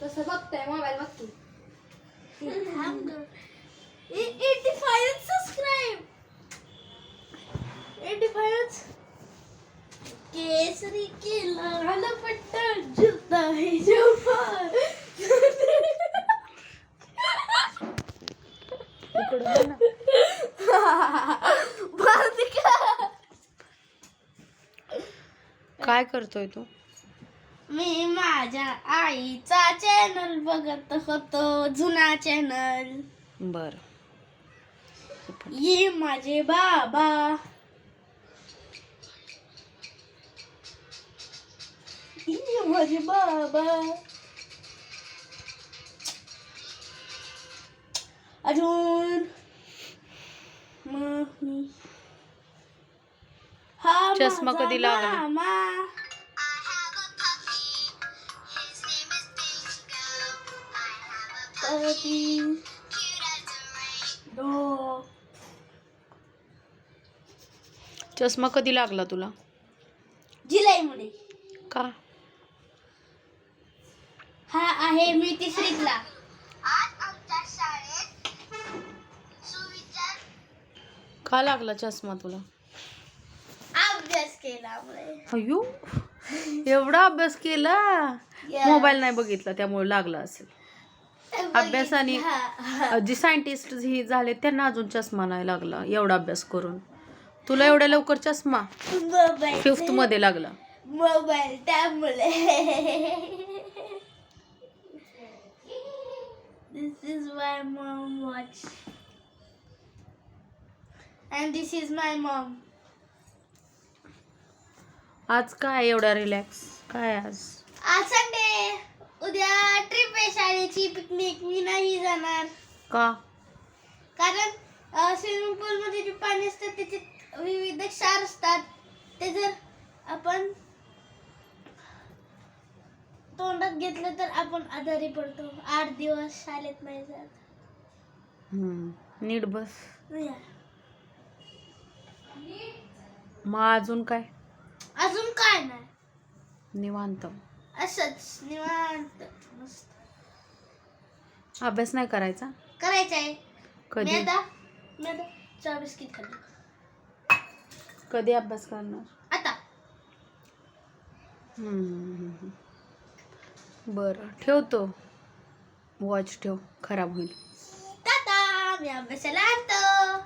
कसं बघतोय मोबाईल बघतोय eighty five subscribe eighty five केसरी केला आला पट्टा जुता है जोफा काय करतोय तू? मी माझ्या आईचा चॅनल बघत होतो जुना चॅनल बर. ये माझे बाबा. ये माझे बाबा. अजून मग मी हा चष्मा माझा कधी लागला? मामा. दो. चष्मा कधी लागला तुला? जुलैमध्ये का? हा आहे मी तिसरीतला. का लागला चष्मा तुला? अभ्यास केल्यामुळे अयो एवढा अभ्यास केला? मोबाईल नाही बघितला त्यामुळे लागला असेल. अभ्यासाने-. जी सायंटिस्ट ही झाले त्यांना अजून चष्मा नाही लागला एवढा अभ्यास करून. तुला एवढ्या लवकर चष्मा? फिफ्थमध्ये लागला. मोबाईल त्यामुळे. This is my mom watch. And this is my mom. आज काय एवढा रिलॅक्स काय आज? आज संडे उद्या ट्रिप आहे शाळेची पिकनिक मी नाही जाणार. का? कारण स्विमिंग पूल मध्ये जे पाणी असतं त्याच्यात विविध क्षार असतात. ते जर आपण तोंडात घेतलं तर आपण आजारी पडतो. आठ दिवस शाळेत नाही जात. हम्म, नीट बस. मग अजून काय? अजून काय नाही. निवांत. असंच निवांत मस्त. अभ्यास नाही करायचा? करायचं आहे. मी कधी आता मी आता चहा बिस्किट खाल्ली. कधी अभ्यास करणार? आता. हम्म. बरं ठेवतो वॉच ठेव. खराब होईल. टाटा! मी अभ्यासाला आणतो.